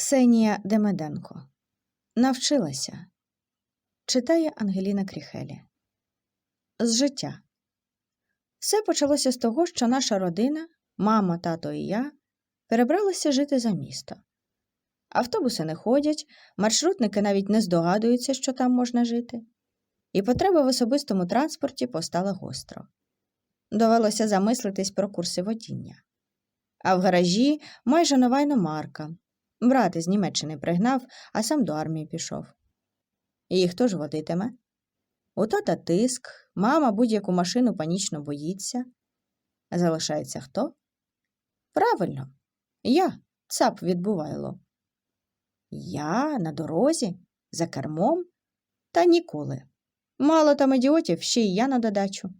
Ксенія Демеденко. Навчилася. Читає Ангеліна Кріхелі. З життя. Все почалося з того, що наша родина, мама, тато і я, перебралися жити за місто. Автобуси не ходять, маршрутники навіть не здогадуються, що там можна жити. І потреба в особистому транспорті постала гостро. Довелося замислитись про курси водіння. А в гаражі майже нова іномарка. Брат із Німеччини пригнав, а сам до армії пішов. І хто ж водитиме? У тата тиск, мама будь-яку машину панічно боїться. Залишається хто? Правильно, я, цап відбувайло. Я на дорозі, за кермом? Та ніколи. Мало там ідіотів, ще й я на додачу.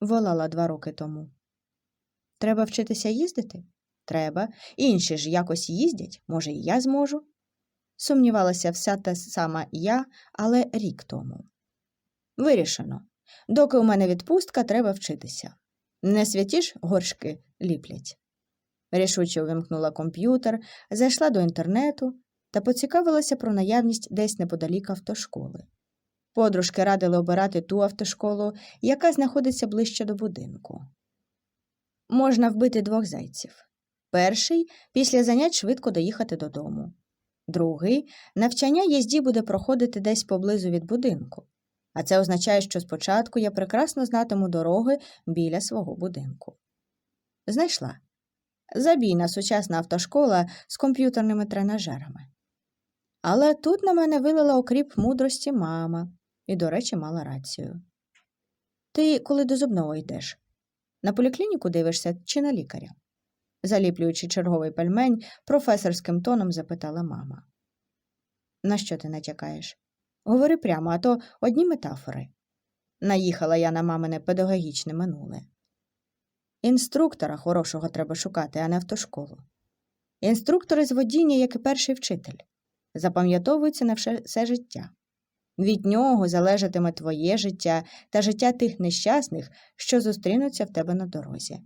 Волала два роки тому. Треба вчитися їздити? Треба. Інші ж якось їздять, може, і я зможу. Сумнівалася вся та сама я, але рік тому. Вирішено. Доки у мене відпустка, треба вчитися. Не святі ж горшки ліплять. Рішуче увімкнула комп'ютер, зайшла до інтернету та поцікавилася про наявність десь неподалік автошколи. Подружки радили обирати ту автошколу, яка знаходиться ближче до будинку. Можна вбити двох зайців. Перший після занять швидко доїхати додому. Другий навчання їзді буде проходити десь поблизу від будинку. А це означає, що спочатку я прекрасно знатиму дороги біля свого будинку. Знайшла забійна сучасна автошкола з комп'ютерними тренажерами. Але тут на мене вилила окріп мудрості мама і, до речі, мала рацію. Ти коли до зубного йдеш? На поліклініку дивишся чи на лікаря? Заліплюючи черговий пельмень, професорським тоном запитала мама. На що ти натякаєш? Говори прямо, а то одні метафори. Наїхала я на мамине педагогічне минуле. Інструктора хорошого треба шукати, а не автошколу. Інструктори з водіння, як і перший вчитель, запам'ятовуються на все, життя. Від нього залежатиме твоє життя та життя тих нещасних, що зустрінуться в тебе на дорозі.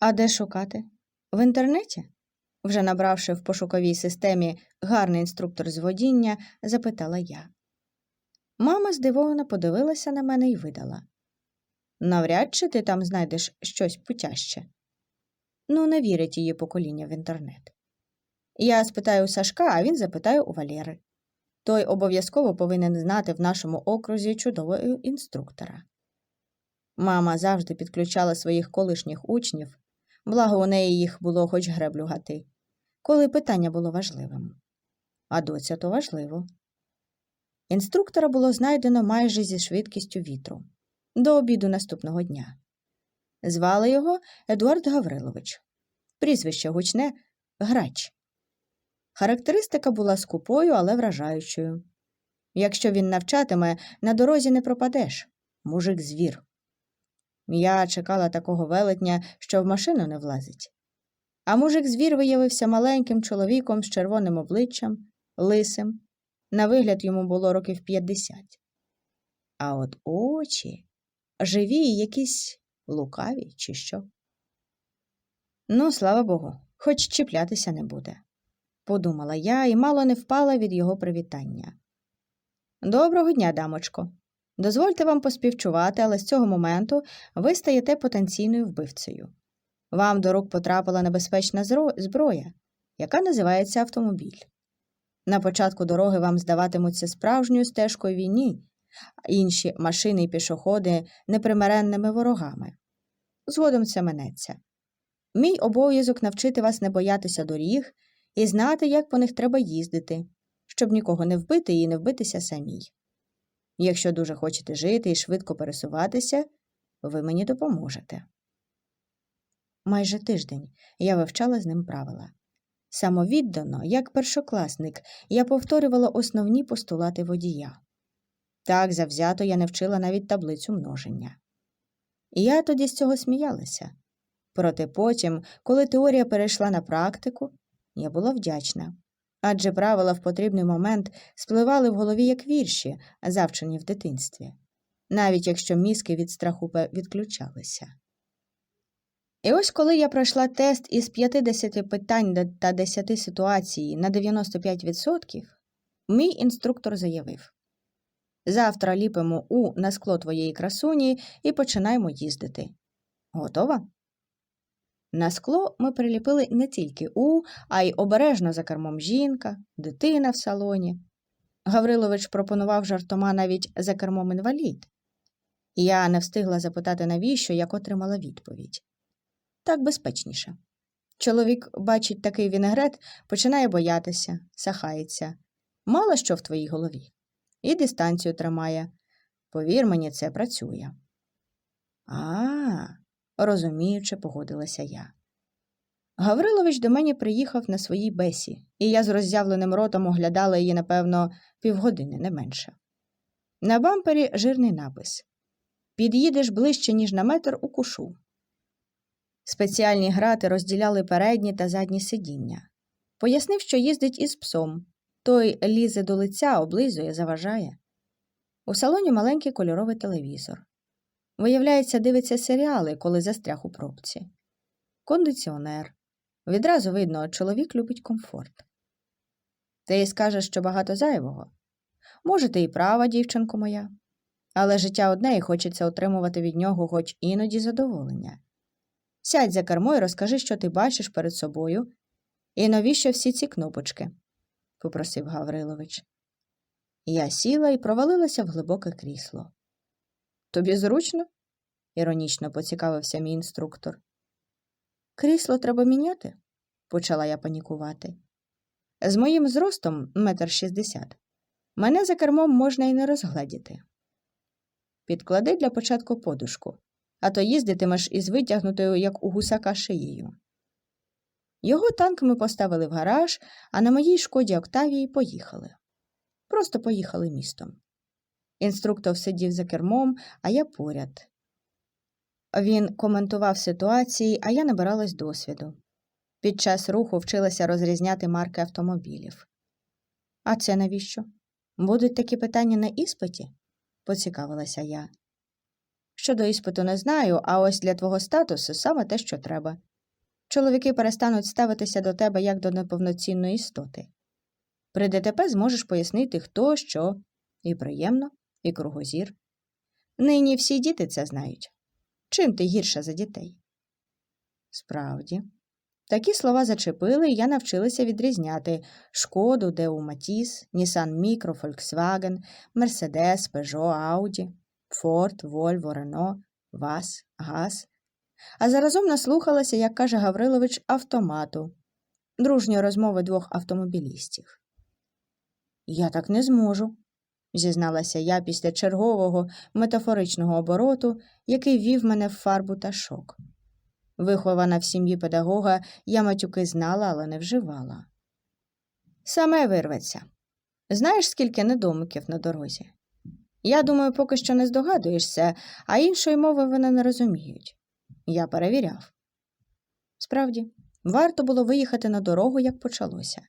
А де шукати? В інтернеті? Вже набравши в пошуковій системі гарний інструктор з водіння, запитала я. Мама здивовано подивилася на мене і видала. Навряд чи ти там знайдеш щось путяще. Ну, не вірить її покоління в інтернет. Я спитаю у Сашка, а він запитає у Валєри. Той обов'язково повинен знати в нашому окрузі чудового інструктора. Мама завжди підключала своїх колишніх учнів, благо у неї їх було хоч греблю гати, коли питання було важливим. А доця то важливо. Інструктора було знайдено майже зі швидкістю вітру до обіду наступного дня. Звали його Едуард Гаврилович, прізвище гучне Грач. Характеристика була скупою, але вражаючою. Якщо він навчатиме, на дорозі не пропадеш мужик звір. Я чекала такого велетня, що в машину не влазить. А мужик звір виявився маленьким чоловіком з червоним обличчям, лисим. На вигляд йому було років п'ятдесят. А от очі живі і якісь лукаві, чи що. Ну, слава Богу, хоч чіплятися не буде, подумала я і мало не впала від його привітання. Доброго дня, дамочко. Дозвольте вам поспівчувати, але з цього моменту ви стаєте потенційною вбивцею. Вам до рук потрапила небезпечна зброя, яка називається автомобіль. На початку дороги вам здаватимуться справжньою стежкою війні, а інші машини і пішоходи непримиренними ворогами. Згодом це минеться. Мій обов'язок навчити вас не боятися доріг і знати, як по них треба їздити, щоб нікого не вбити і не вбитися самій. Якщо дуже хочете жити і швидко пересуватися, ви мені допоможете. Майже тиждень я вивчала з ним правила. Самовіддано, як першокласник, я повторювала основні постулати водія. Так завзято я не вчила навіть таблицю множення. І я тоді з цього сміялася. Проте потім, коли теорія перейшла на практику, я була вдячна. Адже правила в потрібний момент спливали в голові як вірші, завчені в дитинстві, навіть якщо мізки від страху відключалися. І ось коли я пройшла тест із 50 питань та 10 ситуацій на 95%, мій інструктор заявив: Завтра ліпимо У на скло твоєї красуні і починаємо їздити. Готова? На скло ми приліпили не тільки У, а й обережно за кермом жінка, дитина в салоні. Гаврилович пропонував жартома навіть за кермом інвалід. Я не встигла запитати, навіщо, як отримала відповідь. Так безпечніше. Чоловік бачить такий вінегрет, починає боятися, сахається. Мало що в твоїй голові. І дистанцію тримає. Повір мені, це працює. А, розуміюче, погодилася я. Гаврилович до мене приїхав на своїй бесі, і я з роззявленим ротом оглядала її, напевно, півгодини, не менше. На бампері жирний напис Під'їдеш ближче, ніж на метр укушу. Спеціальні грати розділяли передні та задні сидіння. Пояснив, що їздить із псом. Той лізе до лиця, облизує, заважає. У салоні маленький кольоровий телевізор. Виявляється, дивиться серіали, коли застряг у пробці. Кондиціонер. Відразу видно, чоловік любить комфорт. Ти скажеш, що багато зайвого. Може, ти і права, дівчинко моя. Але життя одне і хочеться отримувати від нього хоч іноді задоволення. Сядь за кермо і розкажи, що ти бачиш перед собою, і навіщо всі ці кнопочки, попросив Гаврилович. Я сіла і провалилася в глибоке крісло. Тобі зручно? іронічно поцікавився мій інструктор. Крісло треба міняти, почала я панікувати. З моїм зростом метр шістдесят. Мене за кермом можна і не розгледіти. Підклади для початку подушку, а то їздитимеш із витягнутою, як у гусака, шиєю. Його танк ми поставили в гараж, а на моїй шкоді Октавії поїхали. Просто поїхали містом. Інструктор сидів за кермом, а я поряд. Він коментував ситуації, а я набиралась досвіду. Під час руху вчилася розрізняти марки автомобілів. А це навіщо? Будуть такі питання на іспиті? поцікавилася я. Щодо іспиту не знаю, а ось для твого статусу саме те, що треба. Чоловіки перестануть ставитися до тебе як до неповноцінної істоти. При ДТП зможеш пояснити, хто, що, і приємно, і кругозір. Нині всі діти це знають. Чим ти гірша за дітей? Справді, такі слова зачепили, і я навчилася відрізняти шкоду, Деу Матіс, Нісан Мікро, Фольксваген, Мерседес, Пежо, Ауді, Форд, Вольво, Рено, Вас, Газ. А заразом наслухалася, як каже Гаврилович, автомату, дружньої розмови двох автомобілістів. Я так не зможу, зізналася я після чергового метафоричного обороту, який вів мене в фарбу та шок. Вихована в сім'ї педагога, я матюки знала, але не вживала. Саме вирветься. Знаєш, скільки недомиків на дорозі? Я думаю, поки що не здогадуєшся, а іншої мови вони не розуміють. Я перевіряв. Справді, варто було виїхати на дорогу, як почалося.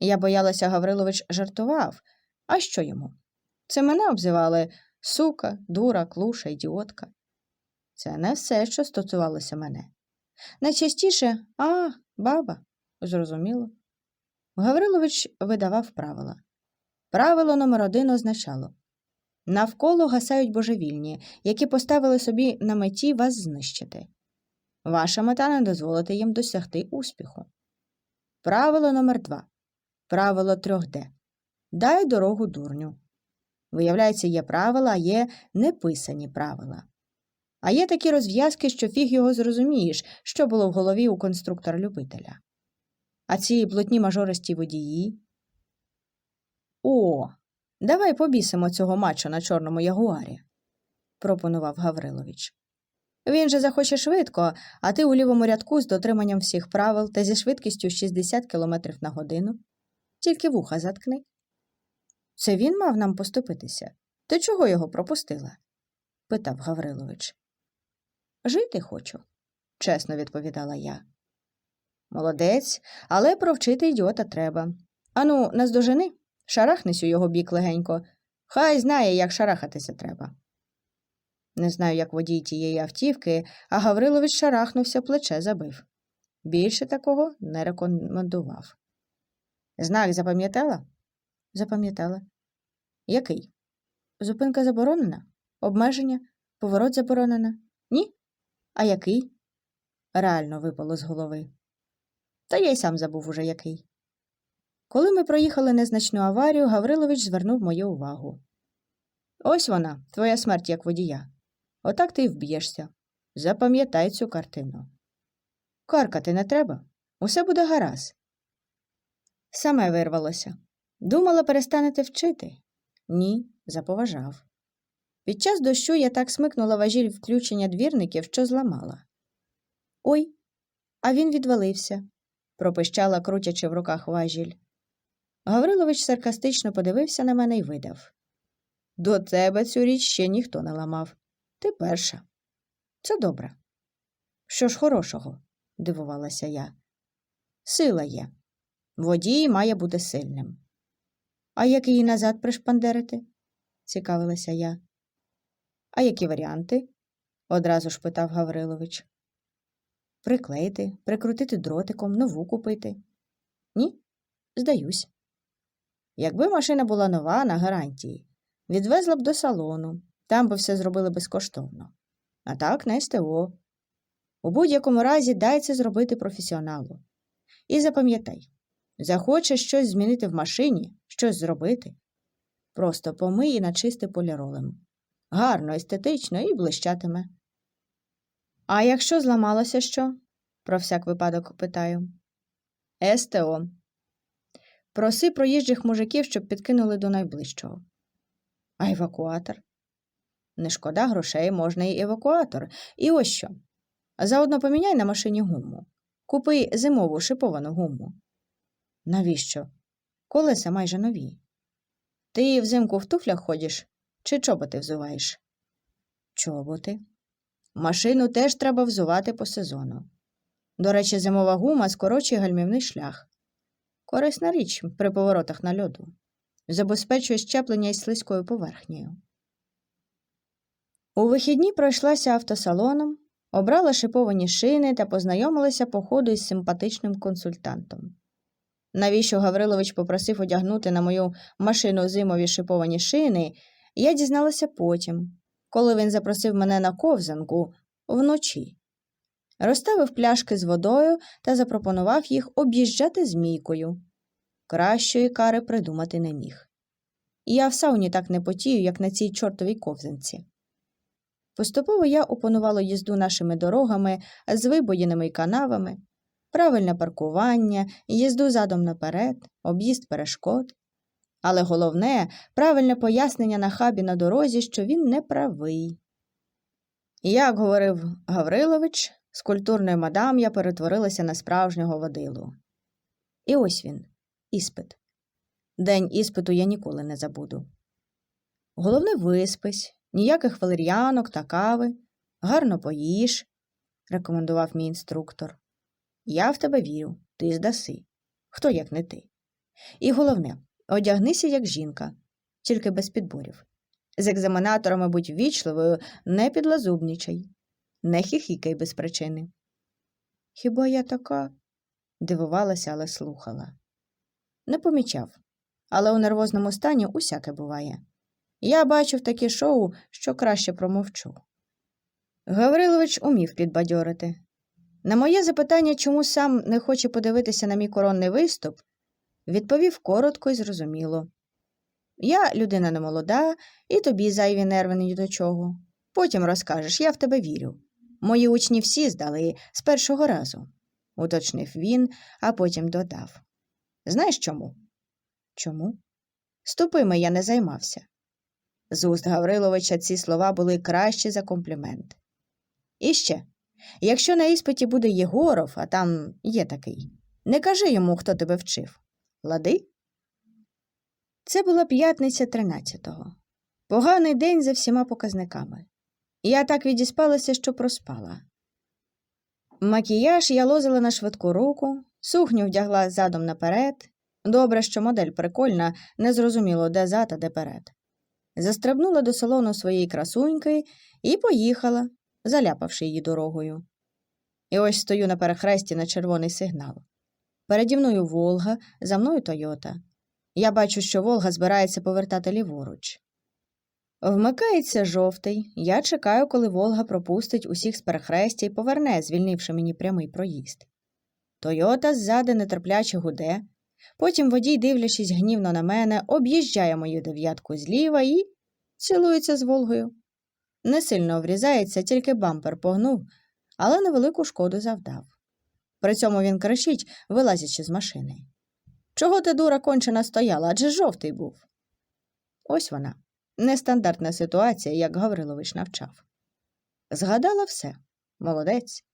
Я боялася, Гаврилович жартував. А що йому? Це мене обзивали сука, дура, клуша, ідіотка. Це не все, що стосувалося мене. Найчастіше а, баба, зрозуміло. Гаврилович видавав правила. Правило номер один означало навколо гасають божевільні, які поставили собі на меті вас знищити. Ваша мета не дозволити їм досягти успіху. Правило номер два. Правило 3D. Дай дорогу дурню. Виявляється, є правила, а є неписані правила. А є такі розв'язки, що фіг його зрозумієш, що було в голові у конструктора-любителя. А ці блотні мажористі водії. О, давай побісимо цього мачо на чорному ягуарі, пропонував Гаврилович. Він же захоче швидко, а ти у лівому рядку з дотриманням всіх правил та зі швидкістю 60 км на годину. Тільки вуха заткни. Це він мав нам поступитися. Ти чого його пропустила? питав Гаврилович. Жити хочу, чесно відповідала я. Молодець, але провчити ідіота треба. Ану, наздожени, шарахнись у його бік легенько. Хай знає, як шарахатися треба. Не знаю, як водій тієї автівки, а Гаврилович шарахнувся, плече забив. Більше такого не рекомендував. Знак запам'ятала? Запам'ятала. Який? Зупинка заборонена? Обмеження? Поворот заборонена? Ні? А який? Реально випало з голови. Та я й сам забув уже який. Коли ми проїхали незначну аварію, Гаврилович звернув мою увагу. Ось вона, твоя смерть як водія. Отак ти й вб'єшся. Запам'ятай цю картину. Каркати не треба. Усе буде гаразд. Саме вирвалося. Думала, перестанете вчити? Ні, заповажав. Під час дощу я так смикнула важіль включення двірників, що зламала. Ой, а він відвалився, пропищала, крутячи в руках важіль. Гаврилович саркастично подивився на мене і видав. До тебе цю річ ще ніхто не ламав. Ти перша. Це добре. Що ж хорошого? дивувалася я. Сила є. Водій має бути сильним. А як її назад пришпандерити? цікавилася я. А які варіанти? одразу ж питав Гаврилович. Приклеїти, прикрутити дротиком, нову купити. Ні, здаюсь. Якби машина була нова на гарантії, відвезла б до салону, там би все зробили безкоштовно. А так на СТО. У будь-якому разі дай це зробити професіоналу. І запам'ятай захочеш щось змінити в машині, щось зробити. Просто помий і начисти поліролем. Гарно, естетично і блищатиме. А якщо зламалося що? про всяк випадок питаю. СТО. Проси проїжджих мужиків, щоб підкинули до найближчого. А евакуатор? Не шкода грошей, можна і евакуатор. І ось що. Заодно поміняй на машині гуму. Купи зимову шиповану гуму. Навіщо? Колеса майже нові. Ти взимку в туфлях ходиш чи чоботи взуваєш? Чоботи. Машину теж треба взувати по сезону. До речі, зимова гума скорочує гальмівний шлях. Корисна річ при поворотах на льоду. Забезпечує щеплення із слизькою поверхнею. У вихідні пройшлася автосалоном, обрала шиповані шини та познайомилася по ходу із симпатичним консультантом. Навіщо Гаврилович попросив одягнути на мою машину зимові шиповані шини, я дізналася потім, коли він запросив мене на ковзанку вночі. Розставив пляшки з водою та запропонував їх об'їжджати змійкою. Кращої кари придумати не міг. Я в сауні так не потію, як на цій чортовій ковзанці. Поступово я опанувала їзду нашими дорогами з вибоїними канавами, правильне паркування, їзду задом наперед, об'їзд перешкод. Але головне правильне пояснення на хабі на дорозі, що він не правий. Як говорив Гаврилович, з культурної мадам я перетворилася на справжнього водилу. І ось він, іспит. День іспиту я ніколи не забуду. Головне виспись, ніяких валер'янок та кави, гарно поїж, рекомендував мій інструктор. Я в тебе вірю, ти здаси. Хто як не ти. І головне, одягнися як жінка, тільки без підборів. З екзаменаторами будь ввічливою, не підлазубнічай, не хіхікай без причини. Хіба я така? дивувалася, але слухала. Не помічав, але у нервозному стані усяке буває. Я бачив такі шоу, що краще промовчу. Гаврилович умів підбадьорити. На моє запитання, чому сам не хоче подивитися на мій коронний виступ, відповів коротко і зрозуміло. Я людина немолода, і тобі зайві нерви ні до чого. Потім розкажеш, я в тебе вірю. Мої учні всі здали з першого разу, уточнив він, а потім додав. Знаєш чому? Чому? З тупими я не займався. З уст Гавриловича ці слова були кращі за комплімент. І ще, якщо на іспиті буде Єгоров, а там є такий, не кажи йому, хто тебе вчив. Лади? Це була п'ятниця тринадцятого. Поганий день за всіма показниками. Я так відіспалася, що проспала. Макіяж я лозила на швидку руку, сукню вдягла задом наперед. Добре, що модель прикольна, незрозуміло, де зад, а де перед. застрибнула до салону своєї красуньки і поїхала, заляпавши її дорогою. І ось стою на перехресті на червоний сигнал. Переді мною Волга, за мною Тойота. Я бачу, що Волга збирається повертати ліворуч. Вмикається жовтий. Я чекаю, коли Волга пропустить усіх з перехрестя і поверне, звільнивши мені прямий проїзд. Тойота ззади нетерпляче гуде. Потім водій, дивлячись гнівно на мене, об'їжджає мою дев'ятку зліва і цілується з Волгою. Не сильно врізається, тільки бампер погнув, але невелику шкоду завдав. При цьому він кричить, вилазячи з машини. Чого ти, дура, кончена стояла, адже жовтий був. Ось вона, нестандартна ситуація, як Гаврилович навчав. Згадала все. Молодець.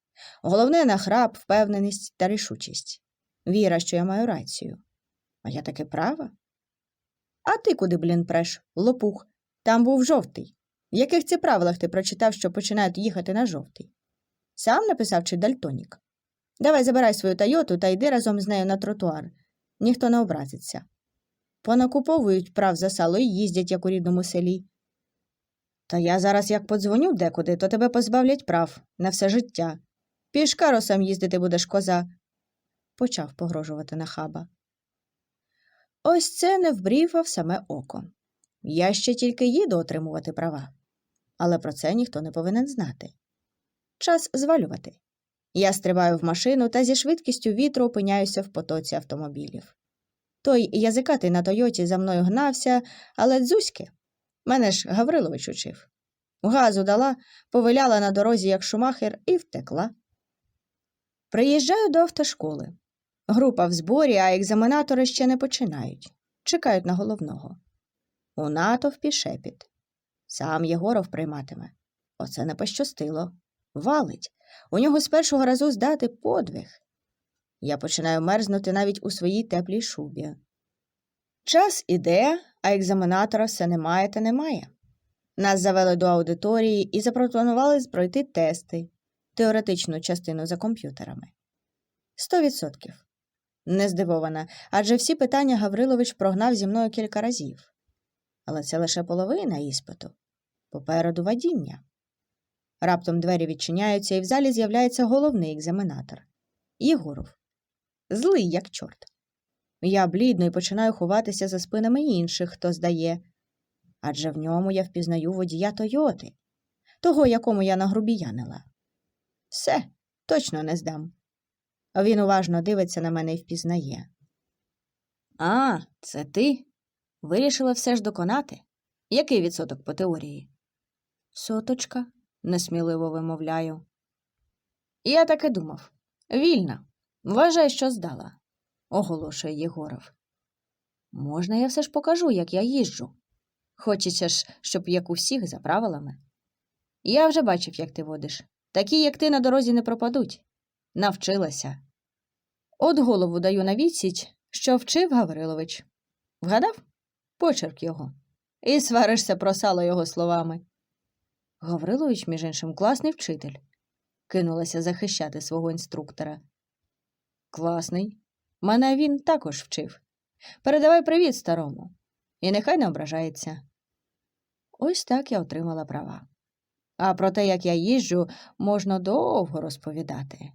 Головне нахрап, впевненість та рішучість. Віра, що я маю рацію. А я таки права. А ти куди, блін, преш, лопух? Там був жовтий. В яких це правилах ти прочитав, що починають їхати на жовтий? Сам написав чи дальтонік? Давай забирай свою Тойоту та йди разом з нею на тротуар. Ніхто не образиться. Понакуповують прав за сало і їздять, як у рідному селі. Та я зараз як подзвоню декуди, то тебе позбавлять прав на все життя. Пішкаросом їздити будеш коза, почав погрожувати нахаба. Ось це не вбріфав саме око. Я ще тільки їду отримувати права, але про це ніхто не повинен знати. Час звалювати. Я стрибаю в машину та зі швидкістю вітру опиняюся в потоці автомобілів. Той язикатий на Тойоті за мною гнався, але дзузьки. Мене ж Гаврилович учив. Газу дала, повиляла на дорозі, як шумахер, і втекла. Приїжджаю до автошколи. Група в зборі, а екзаменатори ще не починають. Чекають на головного. У натовпі шепіт. Сам Єгоров прийматиме. Оце не пощастило. Валить. У нього з першого разу здати подвиг. Я починаю мерзнути навіть у своїй теплій шубі. Час іде, а екзаменатора все немає та немає. Нас завели до аудиторії і запропонували пройти тести, теоретичну частину за комп'ютерами. Сто відсотків. Не здивована, адже всі питання Гаврилович прогнав зі мною кілька разів. Але це лише половина іспиту. Попереду водіння. Раптом двері відчиняються, і в залі з'являється головний екзаменатор Єгоров. Злий, як чорт. Я блідно і починаю ховатися за спинами інших, хто здає. Адже в ньому я впізнаю водія Тойоти, того, якому я нагрубіянила. Все, точно не здам. Він уважно дивиться на мене і впізнає. А, це ти? Вирішила все ж доконати? Який відсоток по теорії? Соточка, несміливо вимовляю. Я так і думав. Вільна. Вважай, що здала, оголошує Єгоров. Можна я все ж покажу, як я їжджу. Хочеться ж, щоб як у всіх за правилами. Я вже бачив, як ти водиш. Такі, як ти, на дорозі не пропадуть. Навчилася. От голову даю на відсіч, що вчив Гаврилович. Вгадав? Почерк його. І сваришся про сало його словами. Гаврилович, між іншим, класний вчитель. Кинулася захищати свого інструктора. Класний. Мене він також вчив. Передавай привіт старому. І нехай не ображається. Ось так я отримала права. А про те, як я їжджу, можна довго розповідати.